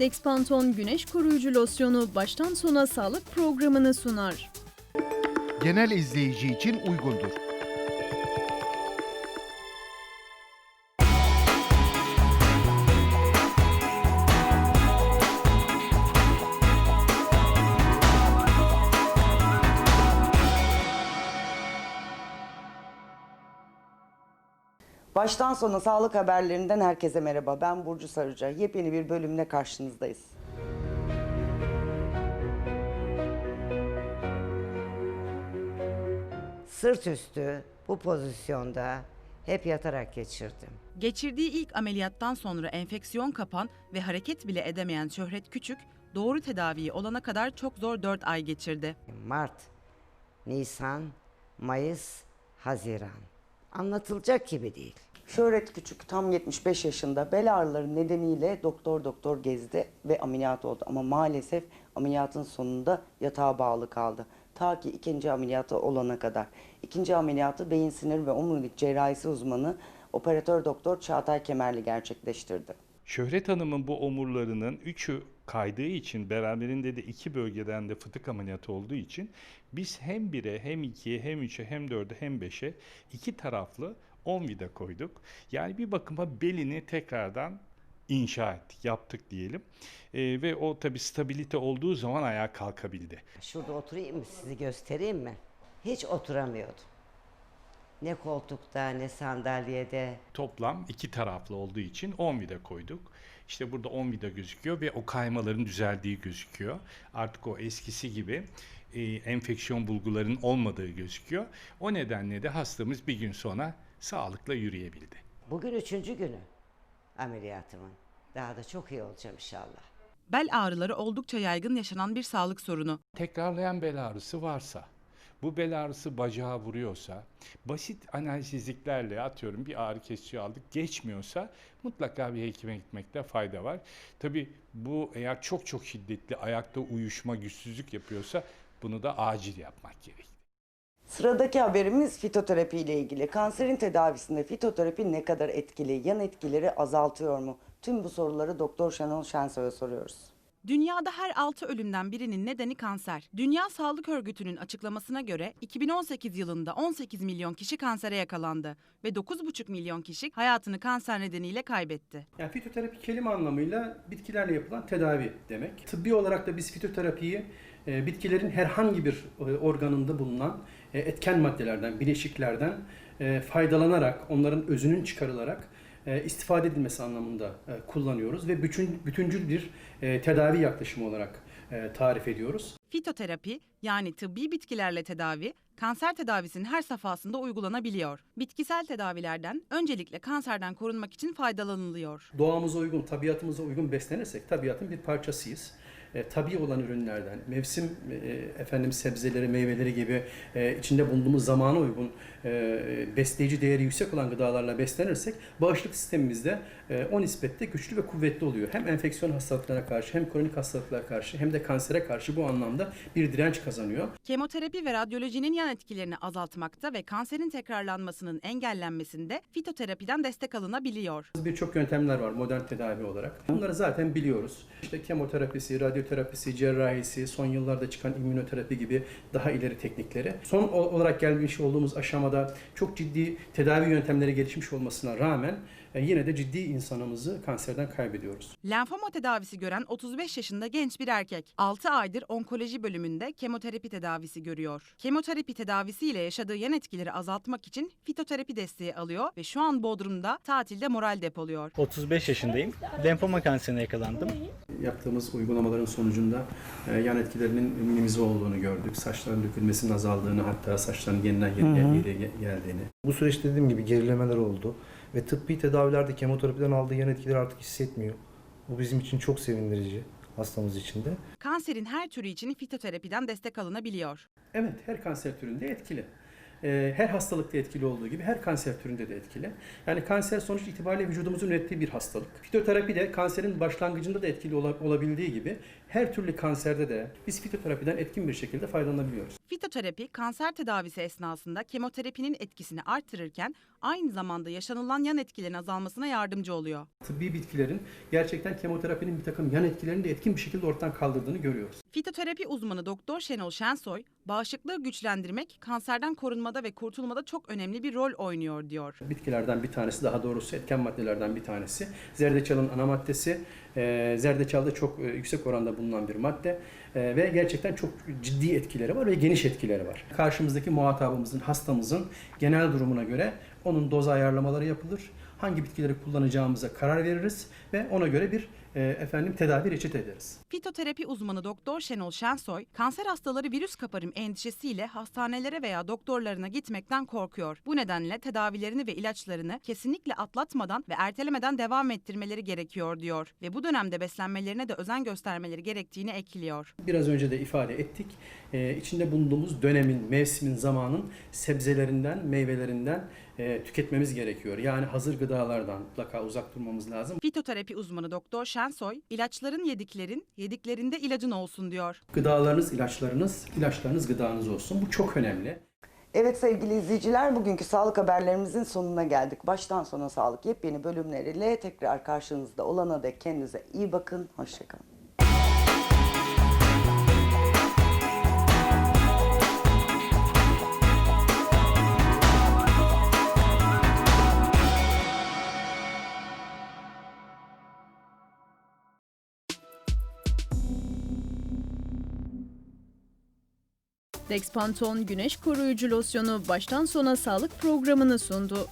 Dexpanton Güneş Koruyucu Losyonu baştan sona sağlık programını sunar. Genel izleyici için uygundur. Baştan sona sağlık haberlerinden herkese merhaba. Ben Burcu Sarıca. Yepyeni bir bölümle karşınızdayız. Sırt üstü bu pozisyonda hep yatarak geçirdim. Geçirdiği ilk ameliyattan sonra enfeksiyon kapan ve hareket bile edemeyen Şöhret Küçük, doğru tedaviyi olana kadar çok zor 4 ay geçirdi. Mart, Nisan, Mayıs, Haziran. Anlatılacak gibi değil. Şöhret Küçük tam 75 yaşında bel ağrıları nedeniyle doktor doktor gezdi ve ameliyat oldu. Ama maalesef ameliyatın sonunda yatağa bağlı kaldı. Ta ki ikinci ameliyatı olana kadar. İkinci ameliyatı beyin sinir ve omurilik cerrahisi uzmanı operatör doktor Çağatay Kemerli gerçekleştirdi. Şöhret Hanım'ın bu omurlarının üçü kaydığı için beraberinde de iki bölgeden de fıtık ameliyatı olduğu için biz hem 1'e hem 2'ye hem 3'e hem 4'e hem 5'e iki taraflı 10 vida koyduk. Yani bir bakıma belini tekrardan inşa ettik, yaptık diyelim. Ee, ve o tabi stabilite olduğu zaman ayağa kalkabildi. Şurada oturayım mı sizi göstereyim mi? Hiç oturamıyordum. Ne koltukta ne sandalyede. Toplam iki taraflı olduğu için 10 vida koyduk. İşte burada 10 vida gözüküyor ve o kaymaların düzeldiği gözüküyor. Artık o eskisi gibi e, enfeksiyon bulguların olmadığı gözüküyor. O nedenle de hastamız bir gün sonra sağlıkla yürüyebildi. Bugün üçüncü günü ameliyatımın. Daha da çok iyi olacağım inşallah. Bel ağrıları oldukça yaygın yaşanan bir sağlık sorunu. Tekrarlayan bel ağrısı varsa, bu bel ağrısı bacağı vuruyorsa, basit analjizliklerle atıyorum bir ağrı kesici aldık geçmiyorsa mutlaka bir hekime gitmekte fayda var. Tabi bu eğer çok çok şiddetli ayakta uyuşma, güçsüzlük yapıyorsa bunu da acil yapmak gerek. Sıradaki haberimiz fitoterapi ile ilgili. Kanserin tedavisinde fitoterapi ne kadar etkili? Yan etkileri azaltıyor mu? Tüm bu soruları Doktor Şenol Şensoy'a soruyoruz. Dünyada her 6 ölümden birinin nedeni kanser. Dünya Sağlık Örgütü'nün açıklamasına göre 2018 yılında 18 milyon kişi kansere yakalandı ve 9,5 milyon kişi hayatını kanser nedeniyle kaybetti. Yani fitoterapi kelime anlamıyla bitkilerle yapılan tedavi demek. Tıbbi olarak da biz fitoterapiyi e, bitkilerin herhangi bir e, organında bulunan e, etken maddelerden, bileşiklerden faydalanarak, onların özünün çıkarılarak istifade edilmesi anlamında e, kullanıyoruz ve bütün bütüncül bir e, tedavi yaklaşımı olarak e, tarif ediyoruz. Fitoterapi yani tıbbi bitkilerle tedavi kanser tedavisinin her safhasında uygulanabiliyor. Bitkisel tedavilerden öncelikle kanserden korunmak için faydalanılıyor. doğamıza uygun, tabiatımıza uygun beslenirsek tabiatın bir parçasıyız. E, tabii olan ürünlerden, mevsim e, efendim sebzeleri, meyveleri gibi e, içinde bulunduğumuz zamana uygun e, besleyici değeri yüksek olan gıdalarla beslenirsek bağışıklık sistemimizde e, o nispette güçlü ve kuvvetli oluyor. Hem enfeksiyon hastalıklarına karşı hem kronik hastalıklara karşı hem de kansere karşı bu anlamda bir direnç kazanıyor. Kemoterapi ve radyolojinin yan etkilerini azaltmakta ve kanserin tekrarlanmasının engellenmesinde fitoterapiden destek alınabiliyor. Birçok yöntemler var modern tedavi olarak. Bunları zaten biliyoruz. İşte kemoterapisi, radyoterapisi, cerrahisi, son yıllarda çıkan immünoterapi gibi daha ileri teknikleri. Son olarak gelmiş olduğumuz aşamada çok ciddi tedavi yöntemleri gelişmiş olmasına rağmen e, yine de ciddi insanımızı kanserden kaybediyoruz. Lenfoma tedavisi gören 35 yaşında genç bir erkek. 6 aydır onkoloji bölümünde kemoterapi tedavisi görüyor. Kemoterapi tedavisiyle yaşadığı yan etkileri azaltmak için fitoterapi desteği alıyor ve şu an Bodrum'da tatilde moral depoluyor. 35 yaşındayım. Lenfoma kanserine yakalandım. Yaptığımız uygulamaların sonucunda e, yan etkilerinin minimize olduğunu gördük. Saçların dökülmesinin azaldığını hatta saçların yeniden yeni yere geldiğini. Bu süreçte dediğim gibi gerilemeler oldu ve tıbbi tedavilerde kemoterapiden aldığı yan etkileri artık hissetmiyor. Bu bizim için çok sevindirici hastamız için de. Kanserin her türü için fitoterapiden destek alınabiliyor. Evet, her kanser türünde etkili. Ee, Her hastalıkta etkili olduğu gibi her kanser türünde de etkili. Yani kanser sonuç itibariyle vücudumuzun ürettiği bir hastalık. Fitoterapi de kanserin başlangıcında da etkili ola- olabildiği gibi her türlü kanserde de biz fitoterapiden etkin bir şekilde faydalanabiliyoruz. Fitoterapi kanser tedavisi esnasında kemoterapinin etkisini artırırken aynı zamanda yaşanılan yan etkilerin azalmasına yardımcı oluyor. Tıbbi bitkilerin gerçekten kemoterapinin bir takım yan etkilerini de etkin bir şekilde ortadan kaldırdığını görüyoruz. Fitoterapi uzmanı Doktor Şenol Şensoy, bağışıklığı güçlendirmek kanserden korunmada ve kurtulmada çok önemli bir rol oynuyor diyor. Bitkilerden bir tanesi, daha doğrusu etken maddelerden bir tanesi. Zerdeçalın ana maddesi. Ee, zerdeçalda çok e, yüksek oranda bulunan bir madde. Ee, ve gerçekten çok ciddi etkileri var ve geniş etkileri var. Karşımızdaki muhatabımızın, hastamızın genel durumuna göre onun doz ayarlamaları yapılır. Hangi bitkileri kullanacağımıza karar veririz ve ona göre bir e, efendim tedavi reçete ederiz. Fitoterapi uzmanı Doktor Şenol Şensoy, kanser hastaları virüs kaparım endişesiyle hastanelere veya doktorlarına gitmekten korkuyor. Bu nedenle tedavilerini ve ilaçlarını kesinlikle atlatmadan ve ertelemeden devam ettirmeleri gerekiyor diyor ve bu dönemde beslenmelerine de özen göstermeleri gerektiğini ekliyor. Biraz önce de ifade ettik. Ee, içinde bulunduğumuz dönemin, mevsimin, zamanın sebzelerinden, meyvelerinden e, tüketmemiz gerekiyor. Yani hazır gıdalardan mutlaka uzak durmamız lazım. Fitoterapi uzmanı Doktor Şensoy, ilaçların yediklerin, yediklerinde ilacın olsun diyor. Gıdalarınız ilaçlarınız, ilaçlarınız gıdanız olsun. Bu çok önemli. Evet sevgili izleyiciler bugünkü sağlık haberlerimizin sonuna geldik. Baştan sona sağlık yepyeni bölümleriyle tekrar karşınızda olana dek kendinize iyi bakın. Hoşçakalın. Dexpanton güneş koruyucu losyonu baştan sona sağlık programını sundu.